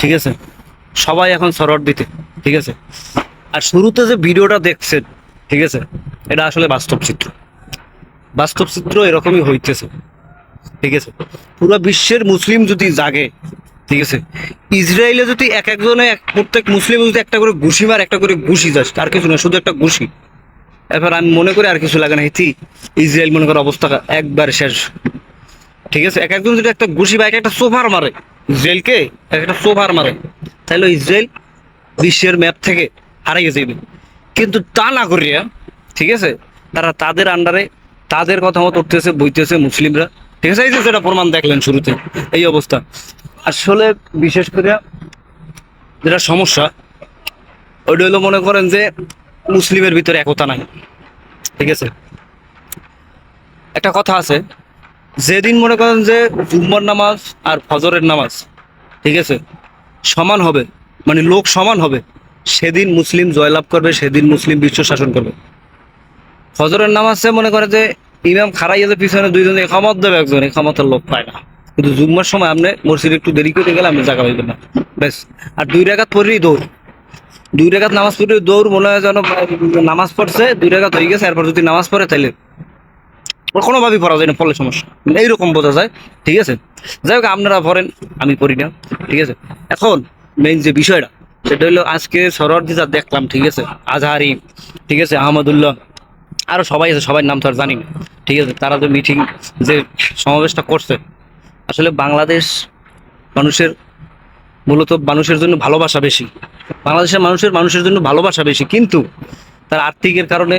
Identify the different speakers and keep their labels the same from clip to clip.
Speaker 1: ঠিক আছে? সবাই এখন সরট দিতে ঠিক আছে? আর শুরুতে যে ভিডিওটা দেখছেন, ঠিক আছে? এটা আসলে বাস্তব চিত্র। বাস্তব চিত্র এরকমই হইতেছে, ঠিক আছে? পুরো বিশ্বের মুসলিম যদি জাগে, ঠিক আছে? ইসরায়েলে যদি এক একজনে, এক প্রত্যেক মুসলিম যদি একটা করে ঘুষি মার, একটা করে ঘুষি যাস আর কিছু না, শুধু একটা ঘুষি। এবার আমি মনে করি আর কিছু লাগে না, হিতি ইসরায়েল মনে করো অবস্থা একবার শেষ। ঠিক আছে? এক একজন যদি একটা ঘুষি বা এক একটা সোফার মারে ইসরায়েলকে একটা সোফার মারে। তাহলে ইসরায়েল বিশ্বের ম্যাপ থেকে হারিয়ে যাবে কিন্তু তা না করিয়া, ঠিক আছে, তারা তাদের আন্ডারে তাদের কথা মতো উঠতেছে, বইতেছে মুসলিমরা। ঠিক আছে, এই যে যেটা প্রমাণ দেখলেন শুরুতে, এই অবস্থা। আসলে বিশেষ করে যেটা সমস্যা, ওইটা হলো মনে করেন যে মুসলিমের ভিতরে একতা নাই। ঠিক আছে? একটা কথা আছে যেদিন মনে করেন যে জুম্মার নামাজ আর ফজরের নামাজ, ঠিক আছে, সমান হবে মানে লোক সমান হবে, সেদিন মুসলিম জয়লাভ করবে, সেদিন মুসলিম বিশ্ব শাসন করবে। ফজরের নামাজে মনে করে যে ইমাম খারাইয়া যে পিছনে দুইজন একামত দেবে একজন একামতের লোক পায় না। কিন্তু জুম্মার সময় আপনি মসজিদ একটু দেরি করে গেলে আপনি জায়গা পাইবেন না। ব্যাস, আর দুই রেখাত পরেই দৌড়। দুই রেখাত নামাজ পড়ে দৌড়, মনে হয় যেন নামাজ পড়ছে, দুই রেখাত হয়ে গেছে, এরপর যদি নামাজ পড়ে ওর কোনোভাবেই পড়া যায় না, পড়লে সমস্যা এইরকম বোঝা যায়, ঠিক আছে? যাই হোক, আপনারা পড়েন, আমি পড়ি না, ঠিক আছে? এখন মেইন যে বিষয়টা, সেটা হলো আজকে সরোয়ার্দি যা দেখলাম, ঠিক আছে? আজহারি, ঠিক আছে? আহমদুল্লাহ আরও সবাই আছে সবার নাম তো আর জানি ঠিক আছে? তারা যে মিটিং যে সমাবেশটা করছে, আসলে বাংলাদেশ মানুষের, মূলত মানুষের জন্য ভালোবাসা বেশি। বাংলাদেশের মানুষের মানুষের জন্য ভালোবাসা বেশি, কিন্তু তার আর্থিকের কারণে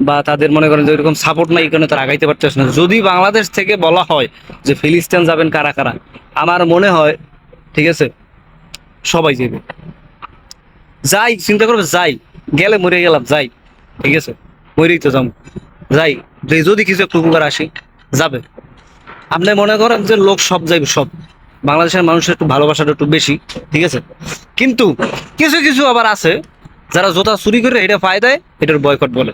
Speaker 1: বা তাদের মনে করেন যে এরকম সাপোর্ট নাই কারণে তারা আগাইতে পারতেছে না। যদি বাংলাদেশ থেকে বলা হয় যে ফিলিস্তিন যাবেন কারা কারা, আমার মনে হয়, ঠিক আছে, সবাই যাবে। যাই, চিন্তা করবে, যাই, গেলে মরে গেলাম, যাই, ঠিক আছে, মরেই তো যাম যাই, যে যদি কিছু একটু উপকার আসি, যাবে। আপনি মনে করেন যে লোক সব যাইবে, সব। বাংলাদেশের মানুষের একটু ভালোবাসাটা একটু বেশি, ঠিক আছে। কিন্তু কিছু কিছু আবার আছে যারা জোতা চুরি করে এটা পায় দেয় এটার বয়কট বলে।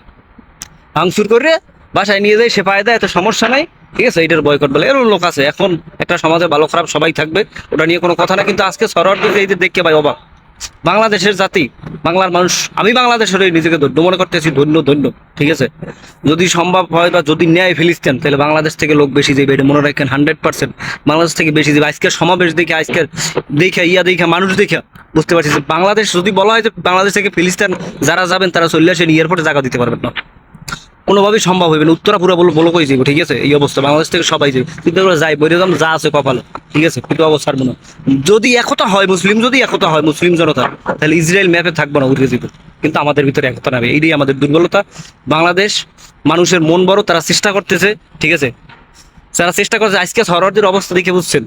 Speaker 1: ভাঙচুর করে বাসায় নিয়ে যায়, সে পায় দেয়, এত সমস্যা নাই। ঠিক আছে? এটার বয়কট বলে। এরকম লোক আছে। এখন একটা সমাজে ভালো খারাপ সবাই থাকবে, ওটা নিয়ে কোনো কথা না কিন্তু আজকে সরকার এই যে দেখে ভাই অবাক। বাংলাদেশের জাতি, বাংলার মানুষ, আমি বাংলাদেশের নিজেকে ধন্য মনে করতেছি, ধন্য ধন্য। ঠিক আছে? যদি সম্ভব হয় বা যদি ন্যায় ফিলিস্তিন, তাহলে বাংলাদেশ থেকে লোক বেশি যাবে, এটা মনে রাখেন হান্ড্রেড পার্সেন্ট। বাংলাদেশ থেকে বেশি যাবে। আজকের সমাবেশ দেখে, আজকের দেখে, ইয়া দেখে, মানুষ দেখে, বুঝতে পারছি যে বাংলাদেশ যদি বলা হয় যে বাংলাদেশ থেকে ফিলিস্তিন যারা যাবেন, তারা চলে আসেন, এয়ারপোর্টে জায়গা দিতে পারবেন না। কোনোভাবেই সম্ভব হবে না। উত্তরা পুরো বলো বলো কই যাব ঠিক আছে? এই অবস্থা বাংলাদেশ থেকে সবাই যাবে কিন্তু এগুলো যাই বইরে দাম যা আছে কপালে ঠিক আছে? কিন্তু অবস্থার মনে যদি একতা হয় মুসলিম যদি একতা হয় মুসলিম জনতা তাহলে ইসরায়েল ম্যাপে থাকব না উঠে যাবে কিন্তু আমাদের ভিতরে একতা নেবে এইটাই আমাদের দুর্বলতা। বাংলাদেশ মানুষের মন বড় তারা চেষ্টা করতেছে ঠিক আছে? যারা চেষ্টা করছে আজকে সরহদের অবস্থা দেখে বুঝছেন?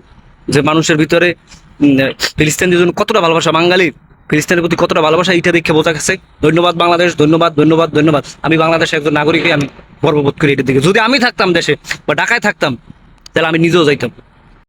Speaker 1: যে মানুষের ভিতরে উম, ফিলিস্তিনদের জন্য কতটা ভালোবাসা। বাঙালির ফিলিস্তিনের প্রতি কতটা ভালোবাসা এটা দেখে বোঝা গেছে। ধন্যবাদ বাংলাদেশ, ধন্যবাদ ধন্যবাদ ধন্যবাদ। আমি বাংলাদেশের একজন নাগরিকই, আমি গর্ববোধ করি এটার দিকে। যদি আমি থাকতাম দেশে বা ঢাকায় থাকতাম, তাহলে আমি নিজেও যাইতাম।